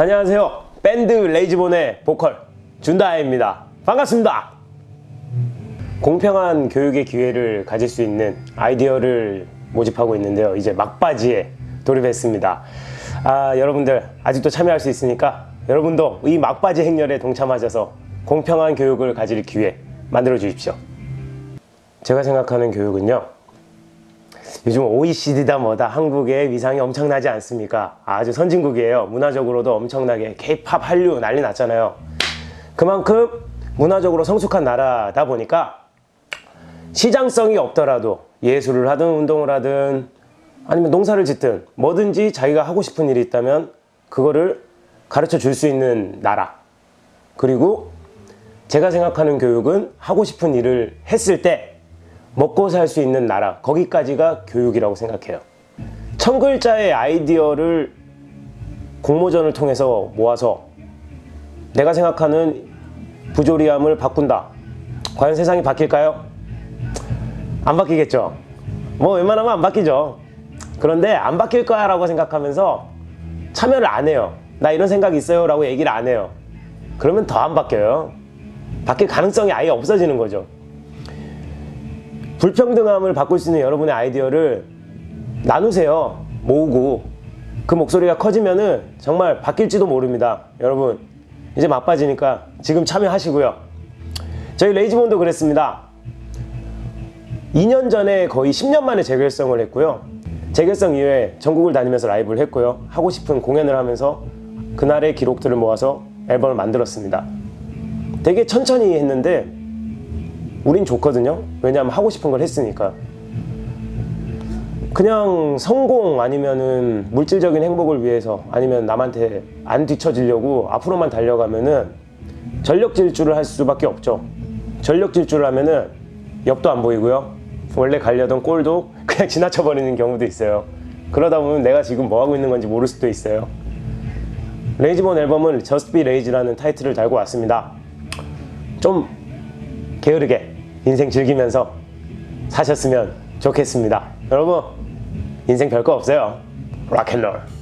안녕하세요. 밴드 레이즈본의 보컬 준다입니다. 반갑습니다. 공평한 교육의 기회를 가질 수 있는 아이디어를 모집하고 있는데요. 이제 막바지에 돌입했습니다. 아, 여러분들 아직도 참여할 수 있으니까 여러분도 이 막바지 행렬에 동참하셔서 공평한 교육을 가질 기회 만들어 주십시오. 제가 생각하는 교육은요. 요즘 OECD다 뭐다 한국의 위상이 엄청나지 않습니까? 아주 선진국이에요. 문화적으로도 엄청나게 K-팝, 한류 난리 났잖아요. 그만큼 문화적으로 성숙한 나라다 보니까 시장성이 없더라도 예술을 하든 운동을 하든 아니면 농사를 짓든 뭐든지 자기가 하고 싶은 일이 있다면 그거를 가르쳐 줄 수 있는 나라. 그리고 제가 생각하는 교육은 하고 싶은 일을 했을 때 먹고 살 수 있는 나라 거기까지가 교육이라고 생각해요. 천 글자의 아이디어를 공모전을 통해서 모아서 내가 생각하는 부조리함을 바꾼다. 과연 세상이 바뀔까요? 안 바뀌겠죠. 뭐 웬만하면 안 바뀌죠. 그런데 안 바뀔 거야 라고 생각하면서 참여를 안 해요. 나 이런 생각 있어요 라고 얘기를 안 해요. 그러면 더 안 바뀌어요. 바뀔 가능성이 아예 없어지는 거죠. 불평등함을 바꿀 수 있는 여러분의 아이디어를 나누세요. 모으고 그 목소리가 커지면은 정말 바뀔지도 모릅니다. 여러분 이제 막바지니까 지금 참여하시고요. 저희 레이지몬도 그랬습니다. 2년 전에 거의 10년 만에 재결성을 했고요. 재결성 이후에 전국을 다니면서 라이브를 했고요. 하고 싶은 공연을 하면서 그날의 기록들을 모아서 앨범을 만들었습니다. 되게 천천히 했는데 우린 좋거든요. 왜냐하면 하고 싶은 걸 했으니까. 그냥 성공 아니면은 물질적인 행복을 위해서 아니면 남한테 안 뒤처지려고 앞으로만 달려가면은 전력 질주를 할 수밖에 없죠. 전력 질주를 하면은 옆도 안 보이고요. 원래 가려던 골도 그냥 지나쳐 버리는 경우도 있어요. 그러다 보면 내가 지금 뭐 하고 있는 건지 모를 수도 있어요. 레이지본 앨범은 Just Be Lazy라는 타이틀을 달고 왔습니다. 좀 게으르게 인생 즐기면서 사셨으면 좋겠습니다. 여러분, 인생 별거 없어요. 락앤롤.